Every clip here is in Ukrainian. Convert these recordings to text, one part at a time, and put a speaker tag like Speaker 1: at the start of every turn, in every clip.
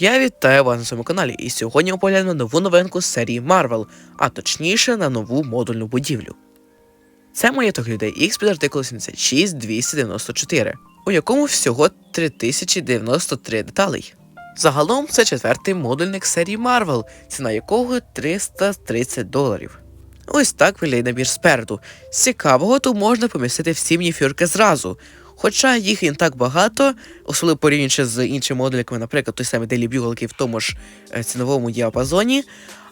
Speaker 1: Я вітаю вас на своєму каналі, і сьогодні ми поглянемо нову новинку з серії Marvel, а точніше на нову модульну будівлю. Це монітор людей X під артикул 76294, у якому всього 3093 деталей. Загалом це четвертий модульник серії Marvel, ціна якого 330 доларів. Ось так виглядає набір спереду. З цікавого тут можна помістити всі мініфюрки зразу. Хоча їх і не так багато, особливо порівнюючи з іншими модульками, наприклад, той самий Daily Bugle, який в тому ж е, ціновому діапазоні.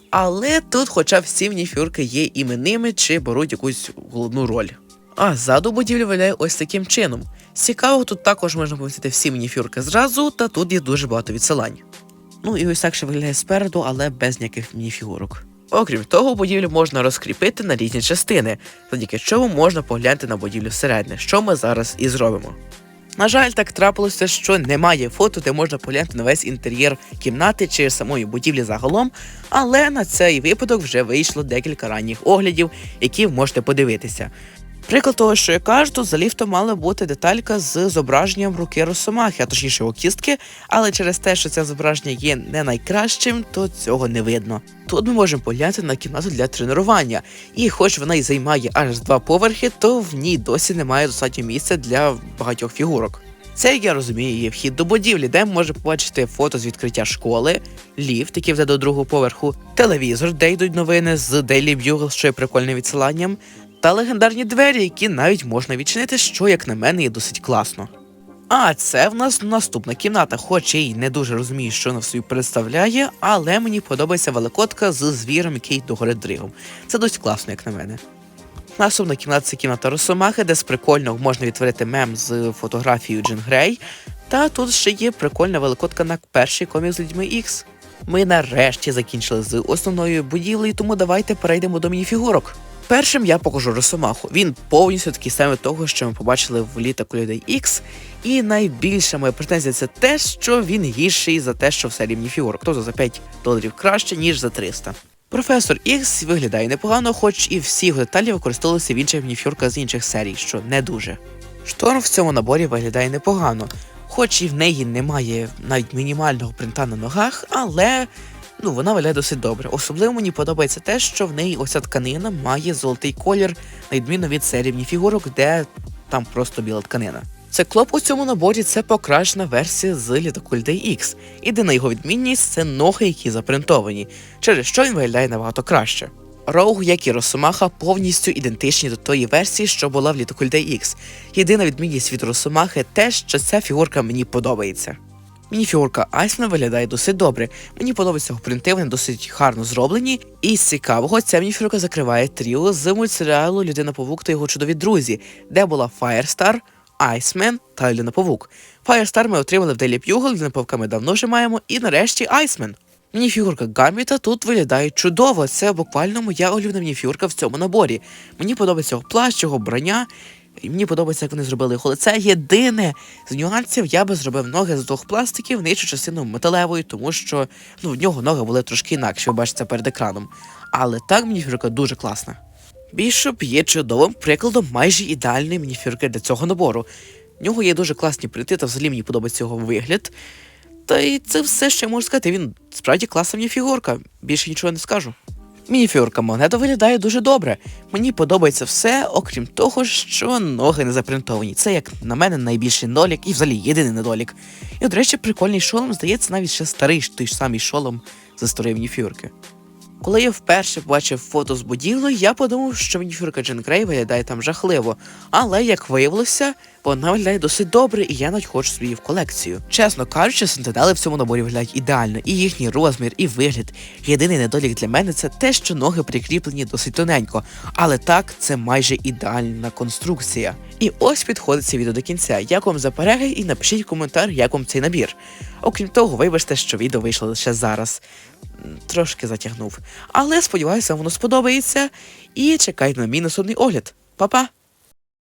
Speaker 1: Але тут, хоча всі мініфюрки є іменними чи беруть якусь головну роль. А ззаду будівлі виглядає ось таким чином. З Цікавого, тут також можна помістити всі мініфюрки зразу, та тут є дуже багато відсилань. Ну і ось так ще виглядає спереду, але без ніяких мініфігурок. Окрім того, будівлю можна розкріпити на різні частини, завдяки чому можна поглянути на будівлю всередині, що ми зараз і зробимо. На жаль, так трапилося, що немає фото, де можна поглянути на весь інтер'єр кімнати чи самої будівлі загалом, але на цей випадок вже вийшло декілька ранніх оглядів, які можете подивитися. Приклад того, що я кажу, то за ліфтом мала бути деталька з зображенням руки Росомахи, а точніше його кістки, але через те, що це зображення є не найкращим, то цього не видно. Тут ми можемо поглянути на кімнату для тренування, і хоч вона й займає аж два поверхи, то в ній досі немає достатньо місця для багатьох фігурок. Це, як я розумію, є вхід до будівлі, де може побачити фото з відкриття школи, ліфт, який веде до другого поверху, телевізор, де йдуть новини з Daily Bugle, що є прикольним відсиланням, та легендарні двері, які навіть можна відчинити, що, як на мене, є досить класно. А це в нас наступна кімната, хоч я й не дуже розумію, що вона в собі представляє, але мені подобається великодка з звіром, який догорить дригом. Це досить класно, як на мене. Наступна кімната це кімната Росомахи, де з прикольного можна відтворити мем з фотографією Джин Грей. Та тут ще є прикольна великодка на перший комік з людьми X. Ми нарешті закінчили з основною будівлею, тому давайте перейдемо до мініфігурок. Першим я покажу Росомаху. Він повністю такий самий того, що ми побачили в літаку людей X. І найбільша моя претензія це те, що він гірший за те, що в серії мініфігурок, тобто за 5 доларів краще, ніж за 300. Професор Ікс виглядає непогано, хоч і всі його деталі використовувалися в інших мініфюрках з інших серій, що не дуже. Шторм в цьому наборі виглядає непогано, хоч і в неї немає навіть мінімального принта на ногах, але ну вона виглядає досить добре. Особливо мені подобається те, що в неї оця тканина має золотий колір, на відміну від серії мініфігурок, де там просто біла тканина. Циклоп у цьому наборі це покращена версія з Літокульдей X. Єдина його відмінність це ноги, які запринтовані, через що він виглядає набагато краще. Роуг, як і Росомаха, повністю ідентичні до тої версії, що була в Літокульдей X. Єдина відмінність від Росомахи те, що ця фігурка мені подобається. Мініфігурка Айсмена виглядає досить добре. Мені подобається його вони досить гарно зроблені. І з цікавого, ця мініфігурка закриває тріо з мультсеріалу Людина Павук та його чудові друзі, де була Firestar, Айсмен та Людина Павук. Firestar ми отримали в Daily Bugle, Людина Павука ми давно вже маємо, і нарешті Айсмен. Мініфігурка Гамбіта тут виглядає чудово. Це буквально моя улюблена мініфігурка в цьому наборі. Мені подобається його плащ, його броня. І мені подобається, як вони зробили його лице. Єдине з нюансів я би зробив ноги з двох пластиків, нижчу частину металевою, тому що ну, в нього ноги були трошки інакші, ви бачите перед екраном. Але так мініфігурка дуже класна. Бішоп є чудовим прикладом майже ідеальної мініфігурки для цього набору. В нього є дуже класні принти, та взагалі мені подобається його вигляд. Та й це все, що я можу сказати. Він справді класна мініфігурка. Більше нічого не скажу. Мініфігурка Монета виглядає дуже добре. Мені подобається все, окрім того, що ноги не запринтовані. Це, як на мене, найбільший недолік і взагалі єдиний недолік. І, до речі, прикольний шолом, здається, навіть ще старий той ж самий шолом зі старої мініфігурки. Коли я вперше побачив фото з будівлею, я подумав, що мініфюрка Джен Грей виглядає там жахливо. Але як виявилося, вона виглядає досить добре, і я навіть хочу собі в колекцію. Чесно кажучи, сентинели в цьому наборі виглядають ідеально, і їхній розмір, і вигляд. Єдиний недолік для мене це те, що ноги прикріплені досить тоненько. Але так, це майже ідеальна конструкція. І ось підходить це відео до кінця. Як вам за перегляд і напишіть коментар, як вам цей набір. Окрім того, вибачте, що відео вийшло лише зараз. Трошки затягнув. Але сподіваюся, воно сподобається. І чекайте на мій наступний огляд. Па-па!